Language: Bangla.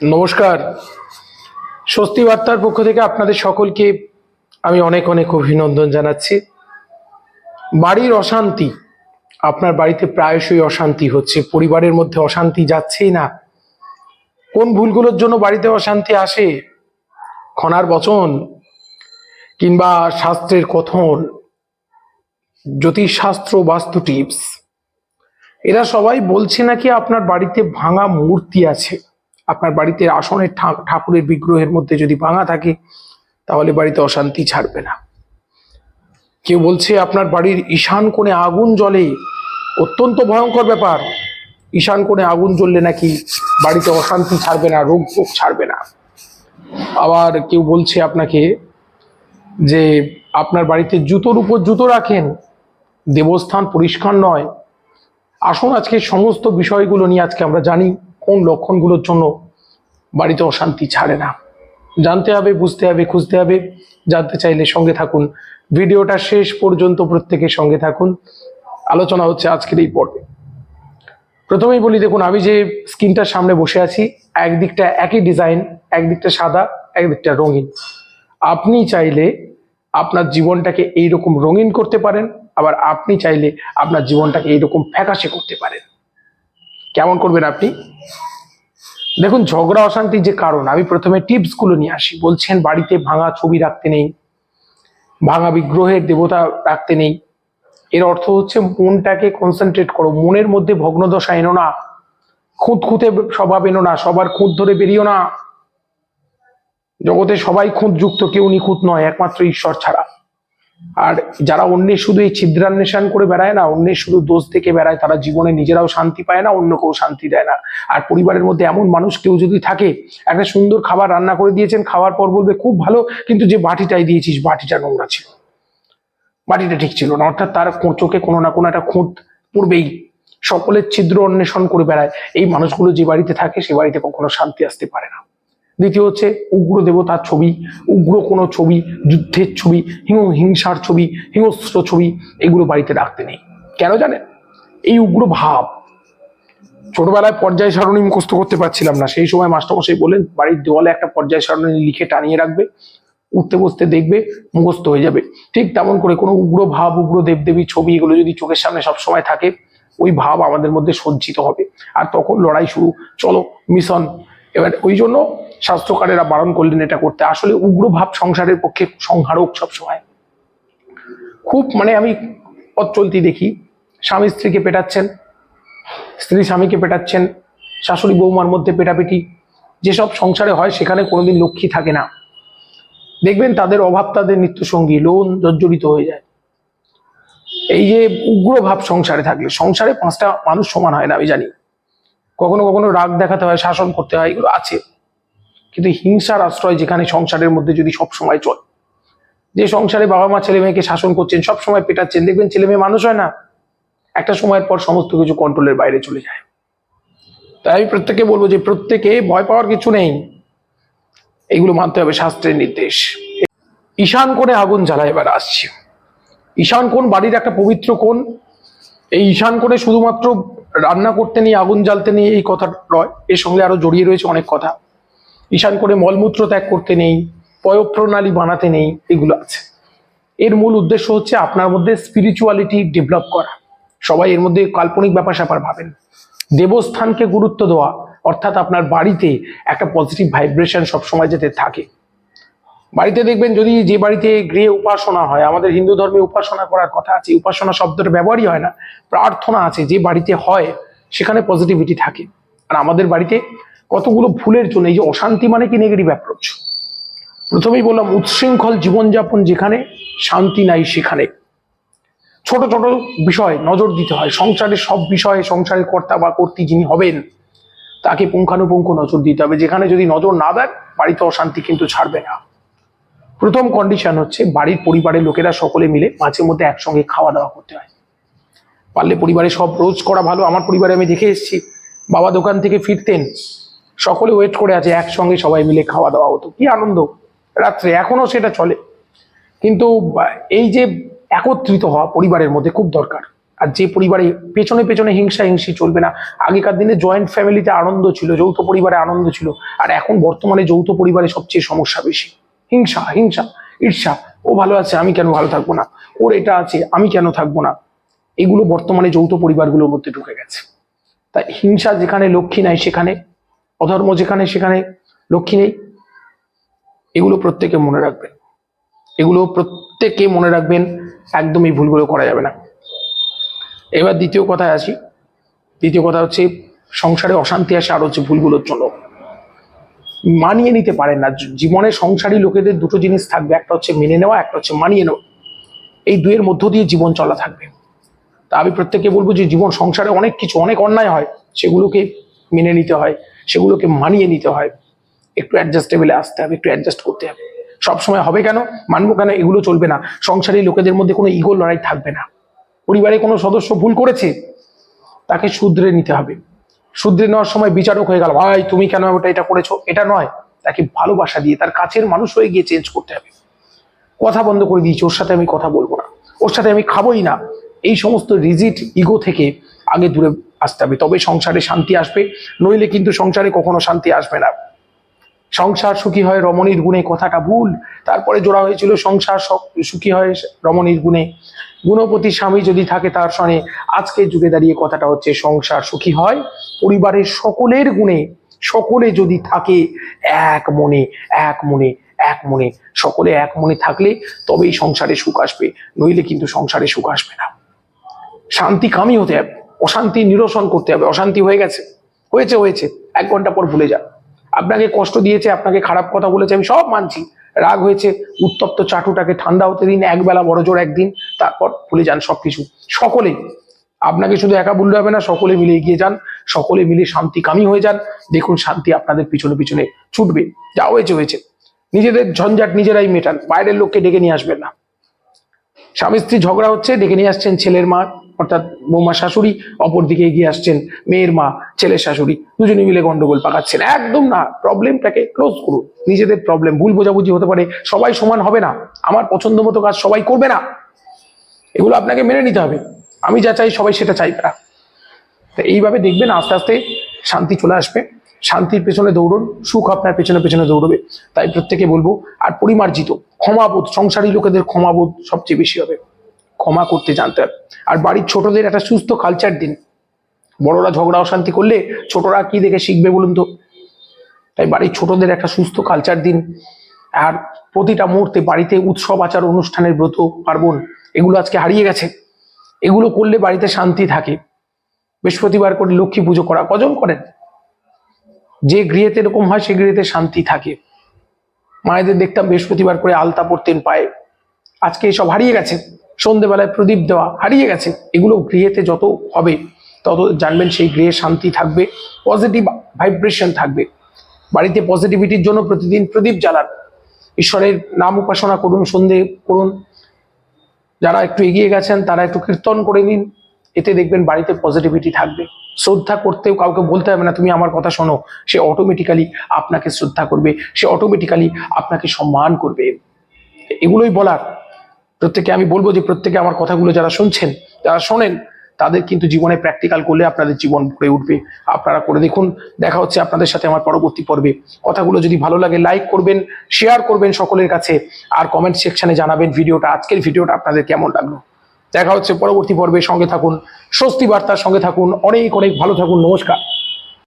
নমস্কার। স্বস্তি বার্তার পক্ষ থেকে আপনাদের সকলকে আমি অনেক অনেক অভিনন্দন জানাচ্ছি। বাড়ির অশান্তি, আপনার বাড়িতে প্রায়শই অশান্তি হচ্ছে, পরিবারের মধ্যে অশান্তি যাচ্ছেই না। কোন ভুলগুলোর জন্য বাড়িতে অশান্তি আসে? খনার বচন কিংবা শাস্ত্রের কথন, জ্যোতিষশাস্ত্র বাস্তু টিপস এরা সবাই বলছে নাকি আপনার বাড়িতে ভাঙা মূর্তি আছে। আপনার বাড়িতে আসনের ঠাকুরের বিগ্রহের মধ্যে যদি ভাঙা থাকে, তাহলে বাড়িতে অশান্তি ছাড়বে না। কেউ বলছে, আপনার বাড়ির ঈশান কোণে আগুন জ্বলে। অত্যন্ত ভয়ঙ্কর ব্যাপার। ঈশান কোণে আগুন জ্বললে নাকি বাড়িতে অশান্তি ছাড়বে না, রোগ রোগ ছাড়বে না। আবার কেউ বলছে আপনাকে যে, আপনার বাড়িতে জুতোর উপর জুতো রাখেন, দেবস্থান পরিষ্কার নয়। আসুন আজকে সমস্ত বিষয়গুলো নিয়ে আজকে আমরা জানি। কোন লক্ষণগুলোর জন্য বাড়িতে অশান্তি ছাড়ে না। জানতে হবে, বুঝতে হবে, খুঁজতে হবে। জানতে চাইলে সঙ্গে থাকুন। ভিডিওটা শেষ পর্যন্ত প্রত্যেকের সঙ্গে থাকুন। আলোচনা হচ্ছে আজকের এই পর্বে। প্রথমেই বলি, দেখুন, আমি যে স্ক্রিনটার সামনে বসে আছি, একদিকটা একই ডিজাইন, একদিকটা সাদা, একদিকটা রঙিন। আপনি চাইলে আপনার জীবনটাকে এইরকম রঙিন করতে পারেন, আবার আপনি চাইলে আপনার জীবনটাকে এইরকম ফ্যাকাশে করতে পারেন। কেমন করবেন আপনি? দেখুন, ঝগড়া অশান্তির যে কারণ, আমি প্রথমে টিপসগুলো নিয়ে আসি। বলছেন, বাড়িতে ভাঙা ছবি রাখতে নেই, ভাঙা বিগ্রহের দেবতা রাখতে নেই। এর অর্থ হচ্ছে, মনটাকে কনসেন্ট্রেট করো, মনের মধ্যে ভগ্নদশা এনো না খুঁত খুঁতে স্বভাব এনো না, সবার খুঁত ধরে বেরিও না। জগতে সবাই খুঁত যুক্ত কেউ নিখুঁত নয়, একমাত্র ঈশ্বর ছাড়া। আর যারা অন্যের শুধু এই ছিদ্রান্বেষণ করে বেড়ায় না অন্যের শুধু দোষ থেকে বেড়ায়, তারা জীবনে নিজেরাও শান্তি পায় না অন্যকেও শান্তি দেয় না। আর পরিবারের মধ্যে এমন মানুষ কেউ যদি থাকে, একটা সুন্দর খাবার রান্না করে দিয়েছেন, খাওয়ার পর বলবে, খুব ভালো, কিন্তু যে বাটিটাই দিয়েছিস, বাটিটা নোংরা ছিল। বাটিটা ঠিক ছিল না। অর্থাৎ তার চোখে কোনো না কোনো একটা খুঁত পড়বেই। সকলের ছিদ্র অন্বেষণ করে বেড়ায়। এই মানুষগুলো যে বাড়িতে থাকে, সে বাড়িতে কখনো শান্তি আসতে পারে না। দ্বিতীয় হচ্ছে উগ্র দেবতার ছবি, উগ্র কোনো ছবি, যুদ্ধের ছবি, হিং, হিংসার ছবি, হিংস্র ছবি, এগুলো বাড়িতে রাখতে নেই। কেন জানেন? এই উগ্র ভাব ছোটবেলায় পর্যায় সারণী মুখস্থ করতে পারছিলাম না। সেই সময় মাস্টারমশাই বলেন বাড়ির দেওয়ালে একটা পর্যায় সারণী লিখে টানিয়ে রাখবে, উঠতে বসতে দেখবে, মুখস্থ হয়ে যাবে। ঠিক তেমন করে কোনো উগ্র ভাব, উগ্র দেবদেবী ছবি, এগুলো যদি চোখের সামনে সবসময় থাকে, ওই ভাব আমাদের মধ্যে সঞ্চিত হবে। আর তখন লড়াই শুরু। চলো, মিশন। এবার ওই জন্য শাস্ত্রকারেরা বারণ করলেন এটা করতে। আসলে উগ্র ভাব সংসারের পক্ষে সংহারক সবসময়। খুব মানে আমি পথ চলতি দেখি। স্বামী স্ত্রীকে পেটাচ্ছেন, স্ত্রী স্বামীকে পেটাচ্ছেন, শাশুড়ি বৌমার মধ্যে পেটাপিটি। যেসব সংসারে হয় সেখানে কোনোদিন লক্ষ্মী থাকে না। দেখবেন তাদের অভাব তাদের নিত্যসঙ্গী, লোন জর্জরিত হয়ে যায়। এই যে উগ্র ভাব সংসারে থাকলে, সংসারে পাঁচটা মানুষ সমান হয় না আমি জানি। কখনো কখনো রাগ দেখাতে হয়, শাসন করতে হয়, এগুলো আছে। কিন্তু হিংসার আশ্রয় যেখানে সংসারের মধ্যে যদি সব সময় চলে, যে সংসারে বাবা মা ছেলে মেয়েকে শাসন করছেন, সব সময় পেটাচ্ছেন, দেখবেন ছেলে মেয়ে মানুষ হয় না। একটা সময়ের পর সমস্ত কিছু কন্ট্রোলের বাইরে চলে যায়। তাই আমি প্রত্যেকে বলব যে প্রত্যেকে ভয় পাওয়ার কিছু নেই। এগুলো মানতে হবে শাস্ত্রের নির্দেশ। ঈশান কোণে আগুন জ্বালা এবার আসছে। ঈশান কোণ, বাড়ির একটা পবিত্র কোণ। এই ঈশান কোণে শুধুমাত্র রান্না করতে নিয়ে, আগুন জ্বালতে নিয়ে এই কথা নয়, এর সঙ্গে আরও জড়িয়ে রয়েছে অনেক কথা। ঈশান করে মলমূত্র ত্যাগ করতে নেই, পয়ঃপ্রণালী বানাতে নেই, এগুলো আছে। এর মূল উদ্দেশ্য হচ্ছে আপনার মধ্যে স্পিরিচুয়ালিটি ডেভেলপ করা। সবাই এর মধ্যে কাল্পনিক ব্যাপার স্যাপার ভাবেন। দেবস্থানকে গুরুত্ব দেওয়া, অর্থাৎ আপনার বাড়িতে একটা পজিটিভ ভাইব্রেশন সবসময় যাতে থাকে। বাড়িতে দেখবেন যদি যে বাড়িতে গৃহে উপাসনা হয়, আমাদের হিন্দু ধর্মে উপাসনা করার কথা আছে, উপাসনা শব্দটা ব্যবহারই হয় না। প্রার্থনা আছে, যে বাড়িতে হয়, সেখানে পজিটিভিটি থাকে। আর আমাদের বাড়িতে কতগুলো ভুলের জন্য, এই যে অশান্তি মানে কি নেগেটিভ অ্যাপ্রোচ প্রথমেই বললাম উচ্ছৃঙ্খল জীবনযাপন যেখানে, শান্তি নাই সেখানে। ছোট ছোট বিষয় নজর দিতে হয়। সংসারের সব বিষয়ে সংসারের কর্তা বা কর্ত্রী যিনি হবেন, তাকে পুঙ্খানুপুঙ্খ নজর দিতে হবে। যেখানে যদি নজর না দেয় বাড়িতে অশান্তি কিন্তু ছাড়বে না। প্রথম কন্ডিশন হচ্ছে, বাড়ির পরিবারের লোকেরা সকলে মিলে মাঝে মধ্যে একসঙ্গে খাওয়া দাওয়া করতে হয়। পারলে পরিবারে সব রোজ করা ভালো। আমার পরিবারে আমি দেখে এসেছি, বাবা দোকান থেকে ফিরতেন সকলে ওয়েট করে আছে, একসঙ্গে সবাই মিলে খাওয়া দাওয়া হতো। কি আনন্দ। রাত্রে এখনও সেটা চলে। কিন্তু এই যে একত্রিত হওয়া পরিবারের মধ্যে খুব দরকার। আর যে পরিবারে পেছনে পেছনে হিংসা হিংসি চলবে না। আগেকার দিনে জয়েন্ট ফ্যামিলিতে আনন্দ ছিল, যৌথ পরিবারে আনন্দ ছিল। আর এখন বর্তমানে যৌথ পরিবারে সবচেয়ে সমস্যা বেশি। হিংসা হিংসা, ঈর্ষা। ও ভালো আছে, আমি কেন ভালো থাকব না? ওর এটা আছে, আমি কেন থাকব না? এগুলো বর্তমানে যৌথ পরিবারগুলোর মধ্যে ঢুকে গেছে। তাই হিংসা যেখানে লক্ষ্মী নাই, সেখানে অধর্ম যেখানে সেখানে লক্ষ্মী নেই। এগুলো প্রত্যেকে মনে রাখবেন। এগুলো প্রত্যেকে মনে রাখবেন একদম এই ভুলগুলো করা যাবে না। এবার দ্বিতীয় কথায় আসি। দ্বিতীয় কথা হচ্ছে, সংসারে অশান্তি আসে, আর হচ্ছে ভুলগুলোর জন্য। মানিয়ে নিতে পারেন না। জীবনে সংসারী লোকেদের দুটো জিনিস থাকবে, একটা হচ্ছে মেনে নেওয়া, একটা হচ্ছে মানিয়ে নেওয়া। এই দুয়ের মধ্য দিয়ে জীবন চলা থাকবে। তা আমি প্রত্যেককে বলব যে, জীবন সংসারে অনেক কিছু, অনেক অন্যায় হয়, সেগুলোকে মেনে নিতে হয়। সেগুলোকে মানিয়ে নিতে হয়। একটু অ্যাডজাস্টেবলে আসতে হবে, একটু অ্যাডজাস্ট করতে হবে। সবসময় হবে কেন? মানবো কেন? এগুলো চলবে না। সংসারী লোকেদের মধ্যে কোনো ইগো লড়াই থাকবে না। পরিবারে কোনো সদস্য ভুল করেছে, তাকে শুধরে নিতে হবে। শুধরে নেওয়ার সময় বিচারক হয়ে গেল, ভাই, তুমি কেন ওটা এটা করেছ? এটা নয়, তাকে ভালোবাসা দিয়ে, তার কাছের মানুষ হয়ে গিয়ে চেঞ্জ করতে হবে। কথা বন্ধ করে দিয়েছি, ওর সাথে আমি কথা বলব না। ওর সাথে আমি খাবোই না। এই সমস্ত রিজিট ইগো থেকে আগে দূরে আসতে হবে। তবে সংসারে শান্তি আসবে। নইলে কিন্তু সংসারে কখনো শান্তি আসবে না। সংসার সুখী হয় রমণীর গুণে, কথাটা ভুল। তারপরে জোড়া হয়েছিল সংসার সুখী হয় রমণীর গুণে। গুণপতি স্বামী যদি থাকে তার সঙ্গে আজকের যুগে দাঁড়িয়ে কথাটা হচ্ছে, সংসার সুখী হয় পরিবারের সকলের গুণে। সকলে যদি থাকে এক মনে এক মনে এক মনে। সকলে এক মনে থাকলে তবেই সংসারে সুখ আসবে। নইলে কিন্তু সংসারে সুখ আসবে না। শান্তি কামই হতে হবে। অশান্তি নিরসন করতে হবে, অশান্তি হয়ে গেছে। হয়েছে হয়েছে। এক ঘণ্টা পর ভুলে যা আপনাকে কষ্ট দিয়েছে, আপনাকে খারাপ কথা বলেছে, আমি সব মানছি। রাগ হয়েছে, উত্তপ্ত চাটুটাকে ঠান্ডা হতে দিন, একবেলা বড় জোর একদিন, তারপর ভুলে যান সবকিছু। সকলে, আপনাকে শুধু একা বললে হবে না, সকলে মিলে এগিয়ে যান, সকলে মিলে শান্তি কামি হয়ে যান। দেখুন শান্তি আপনাদের পিছনে পিছনে ছুটবে। যা হয়েছে হয়েছে। নিজেদের ঝঞ্ঝাট নিজেরাই মেটান, বাইরের লোককে ডেকে নিয়ে আসবেন না। স্বামী স্ত্রী ঝগড়া হচ্ছে, ডেকে নিয়ে আসছেন ছেলের মা অর্থাৎ বৌমা শাশুড়ি, অপরদিকে এগিয়ে আসছেন মেয়ের মা ছেলের শাশুড়ি, দুজনে মিলে গন্ডগোল পাকাচ্ছেন। একদম না প্রবলেমটাকে ক্লোজ করুন। নিজেদের প্রবলেম ভুল বোঝাবুঝি হতে পারে, সবাই সমান হবে না। আমার পছন্দ মতো কাজ সবাই করবে না। এগুলো আপনাকে মেনে নিতে হবে। আমি যা চাই সবাই সেটা চাইবে না। তো এইভাবে দেখবেন আস্তে আস্তে শান্তি চলে আসবে। শান্তির পেছনে দৌড়ন, সুখ আপনার পেছনে পেছনে দৌড়বে। তাই প্রত্যেকে বলব, আর পরিমার্জিত ক্ষমাবোধ, সংসারী লোকেদের ক্ষমাবোধ সবচেয়ে বেশি হবে। ক্ষমা করতে জানতে হবে। আর বাড়ির ছোটদের একটা সুস্থ কালচার দিন। বড়রা ঝগড়া অশান্তি করলে ছোটরা কি দেখে শিখবে বলুন তো? তাই বাড়ির ছোটদের একটা সুস্থ কালচার দিন। আর প্রতিটা মুহূর্তে বাড়িতে উৎসব আচার অনুষ্ঠানের ব্রত, পার্বণ, এগুলো আজকে হারিয়ে গেছে। এগুলো করলে বাড়িতে শান্তি থাকে। বৃহস্পতিবার করে লক্ষ্মী পুজো করা, কজন করেন? যে গৃহেতে এরকম হয়, সে গৃহেতে শান্তি থাকে। মায়েদের দেখতাম বৃহস্পতিবার করে আলতা পরতেন পায়ে। আজকে এসব হারিয়ে গেছে। সন্ধেবেলায় প্রদীপ দেওয়া হারিয়ে গেছে। এগুলো গৃহেতে যত হবে, তত জানবেন সেই গৃহে শান্তি থাকবে পজিটিভ ভাইব্রেশন থাকবে। বাড়িতে পজিটিভিটির জন্য প্রতিদিন প্রদীপ জ্বালান। ঈশ্বরের নাম উপাসনা করুন, সন্ধে করুন। যারা একটু এগিয়ে গেছেন, তারা একটু কীর্তন করে নিন। এতে দেখবেন বাড়িতে পজিটিভিটি থাকবে। শ্রদ্ধা করতেও কাউকে বলতে হবে না, তুমি আমার কথা শোনো। সে অটোমেটিক্যালি আপনাকে শ্রদ্ধা করবে, সে অটোমেটিক্যালি আপনাকে সম্মান করবে। এগুলোই বলার। প্রত্যেকে আমি বলব যে প্রত্যেকে আমার কথাগুলো যারা শুনছেন, যারা শোনেন, তাদের কিন্তু জীবনে প্র্যাকটিক্যাল করলে আপনাদের জীবন ভরে উঠবে। আপনারা করে দেখুন, দেখা হচ্ছে আপনাদের সাথে আমার পরবর্তী পর্বে। কথাগুলো যদি ভালো লাগে লাইক করবেন শেয়ার করবেন সকলের কাছে, আর কমেন্ট সেকশনে জানাবেন ভিডিওটা, আজকের ভিডিওটা আপনাদের কেমন লাগল। দেখা হচ্ছে পরবর্তী পর্বে, সঙ্গে থাকুন, স্বস্তি বার্তার সঙ্গে থাকুন, অনেক অনেক ভালো থাকুন, নমস্কার।